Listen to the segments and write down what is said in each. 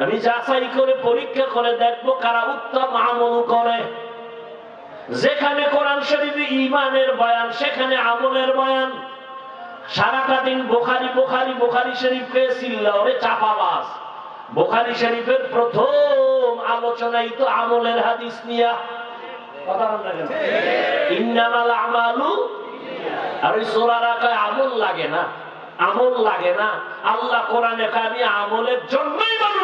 আমি যাচাই করে পরীক্ষা করে দেখব কারা উত্তম আমল করে। যেখানে কোরআন শরীফে ইমানের বয়ান, সেখানে আমলের বয়ান। সারাটা দিন বোখারি বোখারি বোখারি শরীফকে সিল্লাওরে চাপাবাস বোখারি শরীফের প্রথম আলোচনাই তো আমলের হাদিস নিয়া। আমালু লাগে না, আমল লাগে না। আল্লাহ কোরআনে কয় আমলের জন্যই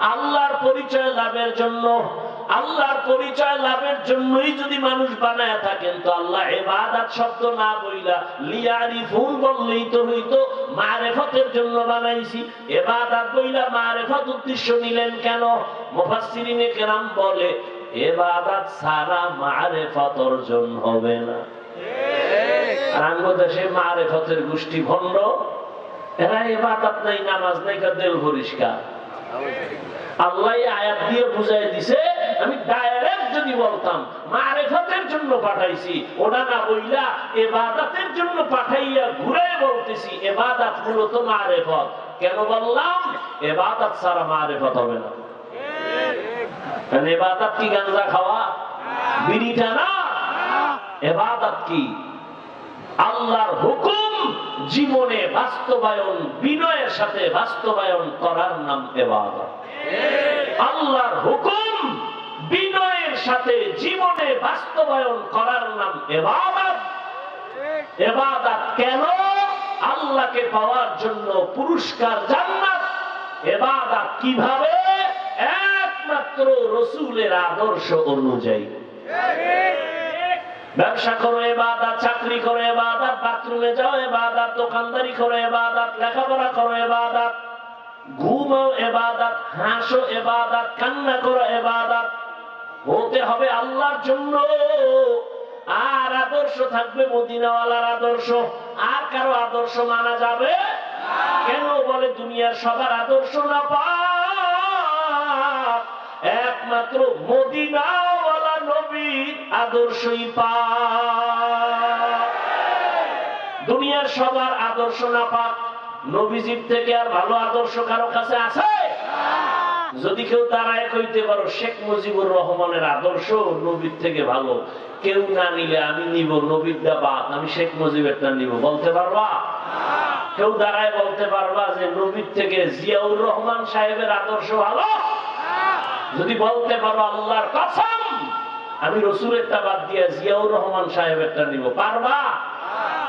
আল্লাহর পরিচয় লাভের জন্য, আল্লাহর পরিচয় লাভের জন্যই যদি মানুষ বানায় থাকেন, তো আল্লাহ ইবাদত শব্দ না বইলা, লিয়ারিফুন বললেই তো হইতো, মারেফতের জন্য বানাইছি। ইবাদত বইলা মারেফত উদ্দেশ্য নিলেন কেন? মুফাসসিরিনে কেরাম বলে, ইবাদত সারা মারেফত অর্জন হবে না। আর দেশে মারেফতের গোষ্ঠী ভণ্ড, এরা ইবাদত নাই, নামাজ নাই কাদেল পরিষ্কার। আল্লাহ আয়াত দিয়ে বুঝাই দিছে, আমি ডাইরেক্ট যদি বলতাম, মারেফতের জন্য পাঠাইছি, ওটা না বইলা এবাদাতের জন্য পাঠাইয়া ঘুরে বলতেছি, এবাদাত মূলত মারেফত। কেন বললাম? এবাদাত ছাড়া মারেফত হবে না। এবাদাত কি গাঞ্জা খাওয়া? বিড়িটা না? এবাদাত কি? আল্লাহর হুকুম জীবনে বাস্তবায়ন, বিনয়ের সাথে বাস্তবায়ন করার নাম এবাদত। আল্লাহর হুকুম বিনয়ের সাথে জীবনে বাস্তবায়ন করার নাম এবাদত। এবাদত কেন? আল্লাহকে পাওয়ার জন্য পুরস্কার জান্নাত। এবাদত কীভাবে? একমাত্র রসুলের আদর্শ অনুযায়ী। ব্যবসা করো, এবাদাত, চাকরি করো, এবাদাত, বাথরুমে যাও, এবাদাত, দোকানদারি করো, এবাদাত, লেখাপড়া করো, এবাদাত। ঘুমাও এবাদাত, হাসো এবাদাত, কান্না করো এবাদাত। হতে হবে আল্লাহর জন্য। আর আদর্শ থাকবে মদিনাওয়ালার আদর্শ। আর কারও আদর্শ মানা যাবে কেন বলে দুনিয়ার সবার আদর্শ না পা একমাত্র মদিনাওয়ালা নবী আদর্শই পা দুনিয়ার সবার আদর্শ না পাক। নবীজির থেকে আর ভালো আদর্শ কারও কাছে আছে? যদি কেউ দাঁড়ায় কইতে পারো, শেখ মুজিবুর রহমানের আদর্শ নবীর থেকে ভালো। কেউ না নিলে আমি নিব নবীরটা বাদ আমি শেখ মুজিবেরটা নিব। বলতে পারবা? কেউ দাঁড়ায় বলতে পারবা যে নবীর থেকে জিয়াউর রহমান সাহেবের আদর্শ ভালো? যদি বলতে পারো আল্লাহর কসম, আমি রসুলেরটা বাদ দিয়ে জিয়াউর রহমান সাহেবেরটা নিব। পারবা?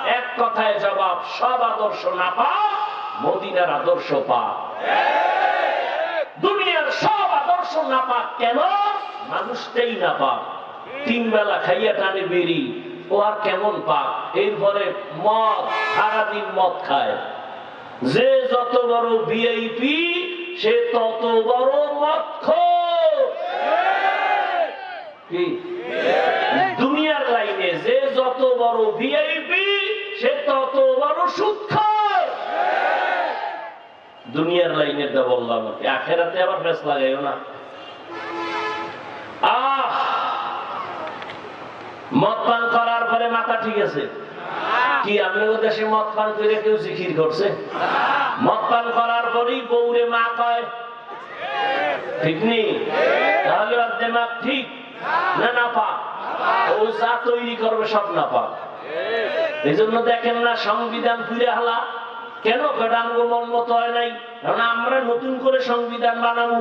এক কথায় জবাব, সব আদর্শ না পা মদিনার আদর্শ পা দুনিয়ার সব আদর্শ না পাক কেন? মানুষটাই না পাক। তিন বেলা খাইয়া টানে বেরি ও আর কেমন পাক? এরপরে মদ, সারাদিন মদ খায়। যে যত বড় ভিআইপি সে তত বড় মদ দুনিয়ার লাইনে যে যত বড় ভিআইপি সে তত বড় সুৎ দুনিয়ার লাইনেরটা বললাম আর কি। আখেরাতে আবার বেশ লাগাইও না। আহ! মদ পান করার পরে মাথা ঠিক আছে। কি আপনাদের দেশে মদ পান করে কেউ জিকির করছে? মদ পান করার পরেই বউরে মা কয়, ঠিক নেই তাহলে দেমাগ ঠিক না না পা ও যা তৈরি করবে সব না পা এই জন্য দেখেন না সংবিধান ফিরে হালা। কেন কেডাঙ্গ মন মতো হয় নাই? কারণ আমরা নতুন করে সংবিধান বানাবো।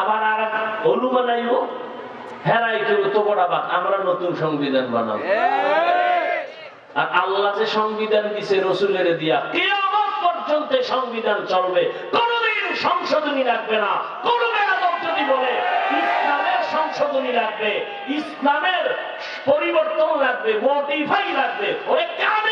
আবার আর হলু হেরাই কেউ তো বড় বাদ আমরা নতুন সংবিধান বানাবো। আর আল্লাহ যে সংবিধান দিছে রসুলের দিয়া, কেয়ামত পর্যন্ত সংবিধান চলবে। কোনদিন সংশোধনী রাখবে না। কোন বেয়াদব যদি বলে, ইসলামের সংশোধনী লাগবে, ইসলামের পরিবর্তন লাগবে মোটিফাই লাগবে, ওরে কানে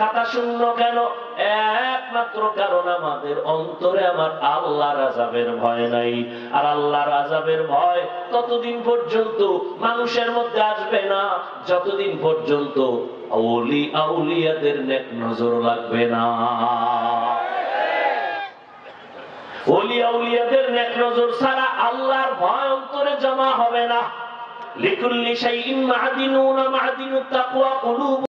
খাতা শূন্য কেন? একমাত্র কারণ আমাদের অন্তরে আমার আল্লাহর আজাবের ভয় নাই। আর আল্লাহর আজাবের ভয় ততদিন পর্যন্ত মানুষের মধ্যে আসবে না। যতদিন পর্যন্ত অলি আউলিয়াদের নেক নজর লাগবে না। অলি আউলিয়াদের নেক নজর ছাড়া আল্লাহর ভয় অন্তরে জমা হবে না। লিকুল্লি শাইইন মা'দিনুন মা'দিনুত তাকওয়া কুলুব